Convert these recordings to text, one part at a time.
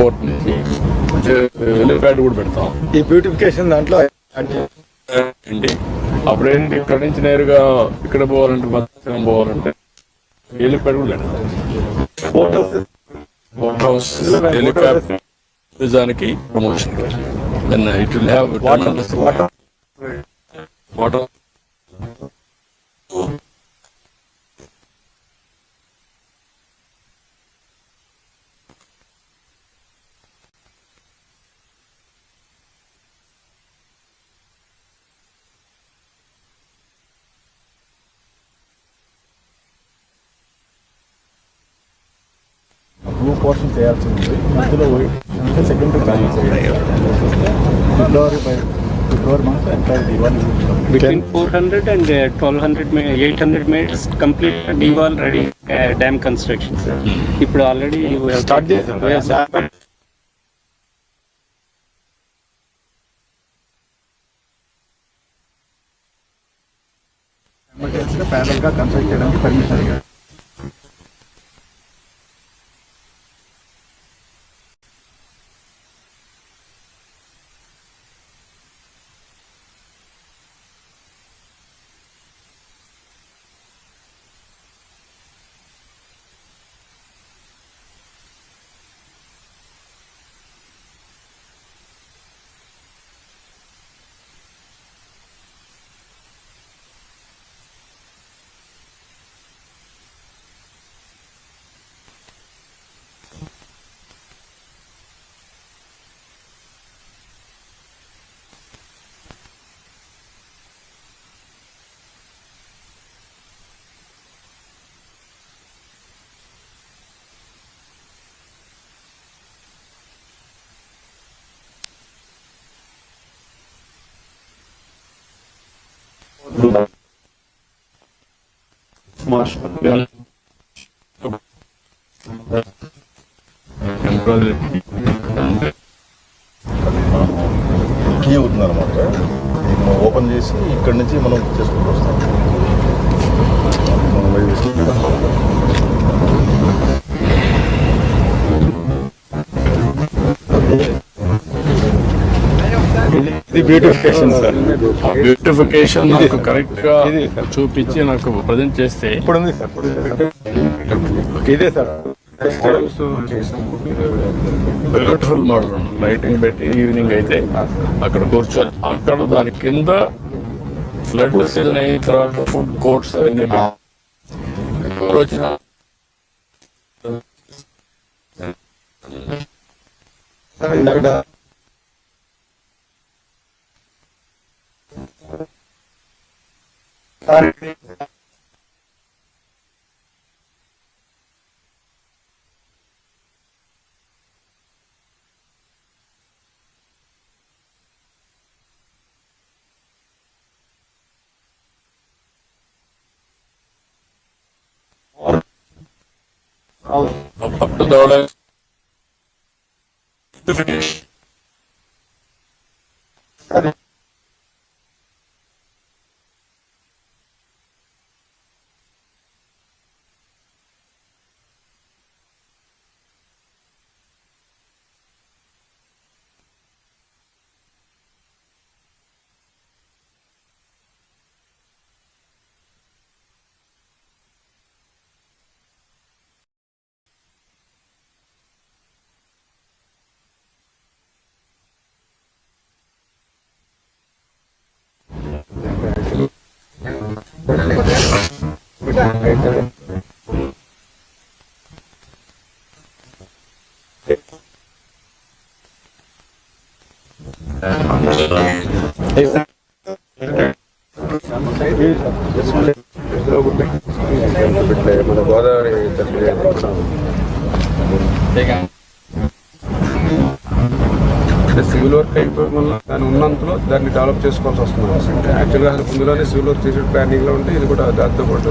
Court నుంచి helipad కూడా పెడతాం. ఈ బ్యూటిఫికేషన్ దాంట్లో ఏంటి? అప్పుడేంటి? ఇక్కడ నుంచి నేరుగా ఇక్కడ పోవాలంటే భద్రాచలం పోవాలంటే హెలిప్యాడ్ కూడా పెడతాం. బోట్ హౌస్ హెలిప్యాడ్ నిజానికి promotion then it will have water water portion చేయాల్సి ఉంది మధ్యలో అంటే second balance February by February month entire Diwali Between 400 and uh, 1200, me- 800 meters complete D-wall ready uh, dam construction. sir. ఇప్పుడు already start చేశారు ఎమర్జెన్సీగా ప్యారల్గా construct చేయడానికి permission అడిగారు key అవుతుంది అనమాట మనం ఓపెన్ చేసి ఇక్కడ నుంచి మనం చేసుకుంటూ వస్తాం మనం వైపు ఇది బ్యూటిఫికేషన్ సార్ బ్యూటిఫికేషన్ నాకు కరెక్ట్గా చూపించి నాకు ప్రజెంట్ చేస్తే. ఇప్పుడు ఉంది సార్ ఇదే సార్ బ్యూటిఫుల్ మోడల్ లైటింగ్ పెట్టి ఈవినింగ్ అయితే అక్కడ కూర్చొని అక్కడ దాని కింద ఫ్లడ్ సీజన్ అయిన తర్వాత ఫుడ్ కోర్ట్స్ అవన్నీ ఎవరు వచ్చినా up to the order. Beautification. మన बैठा ले बैठा ले వర్క్ వల్ల దాని ఉన్నంతలో దాన్ని డెవలప్ చేసుకోవాల్సి వస్తుంది. యాక్చువల్గా అసలు ముందులోనే సివిల్ వర్క్ చేసే ప్లానింగ్లో ఉంటే ఇది కూడా దాంతో పాటు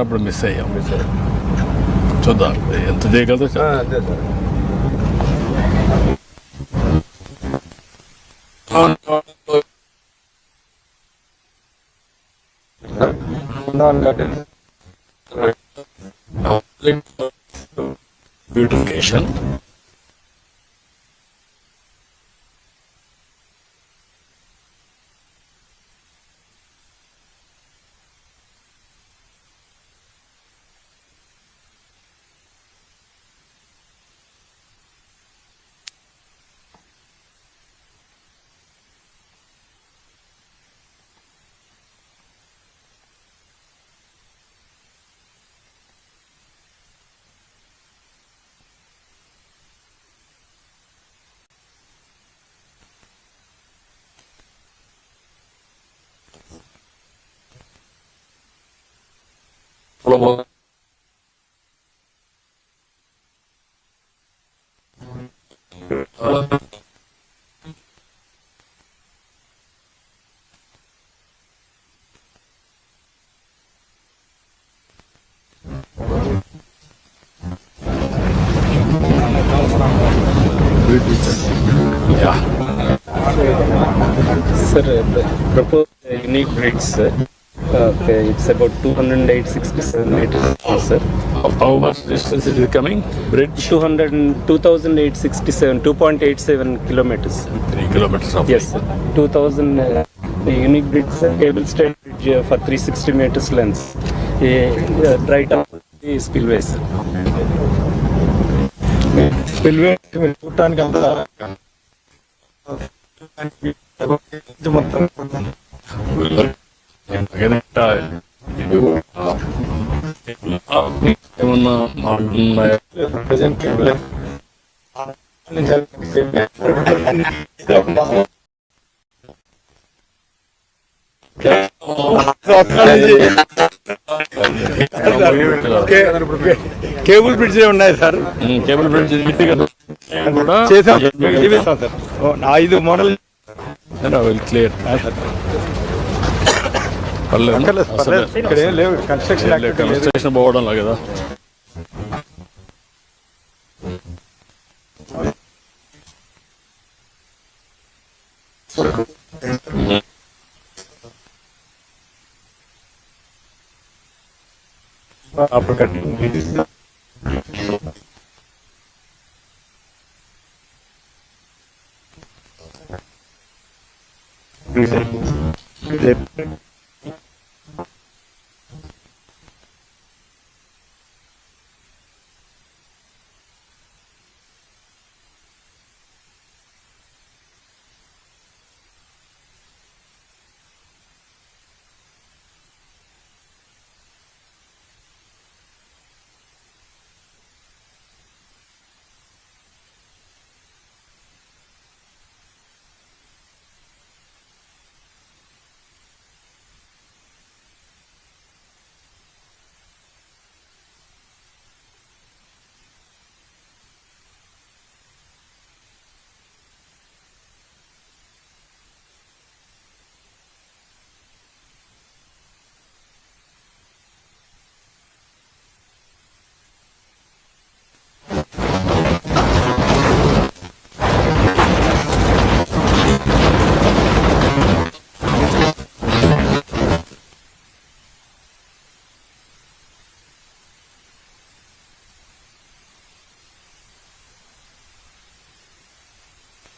అప్పుడు మిస్ అయ్యాం. చూద్దాం. ఎంత చేయగలదో ఆ, అదే sir. Beautification Hello, Uh, yeah. Sir, the proposed unique rates. Okay, it's about 208, 67 meters, sir. How much distance it is coming? Bridge? 200, and 2067, 2.87 kilometers. Three kilometers of. Yes, sir. 2000 uh, the unique bridge, sir, cable stayed bridge uh, for 360 meters length. Uh, right up the spillway, sir. Spillway మీరు చూడటానికి అంతా ఇది మొత్తం Cable bridge ఉన్నాయి sir? Cable bridge చేసాం చేసాం sir ఐదు model will clear పర్లేదు. ఇక్కడ ఏం లేవు కన్స్ట్రక్షన్ కన్స్ట్రక్షన్ పోవడం కదా. uppercut. Reset.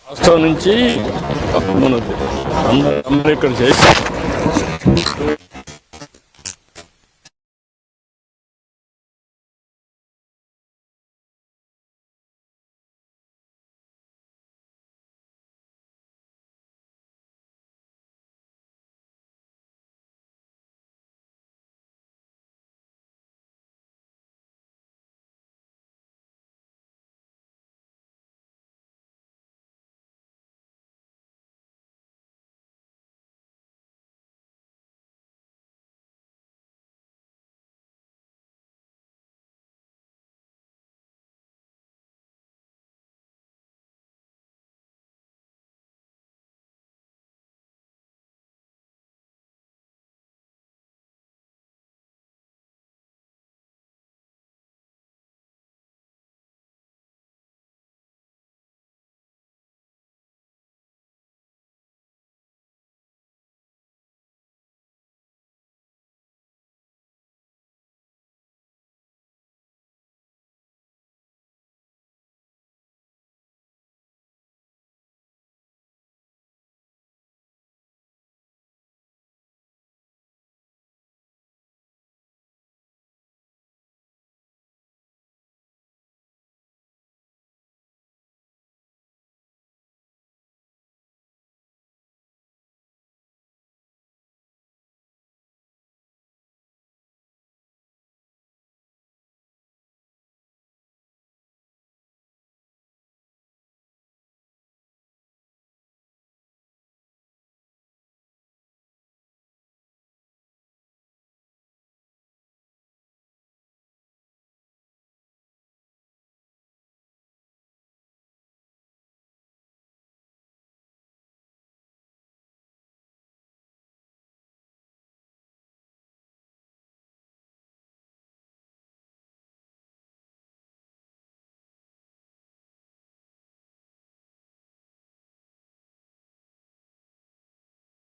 రాష్ట్రం నుంచి మన అందరూ అందరూ ఇక్కడ చేసి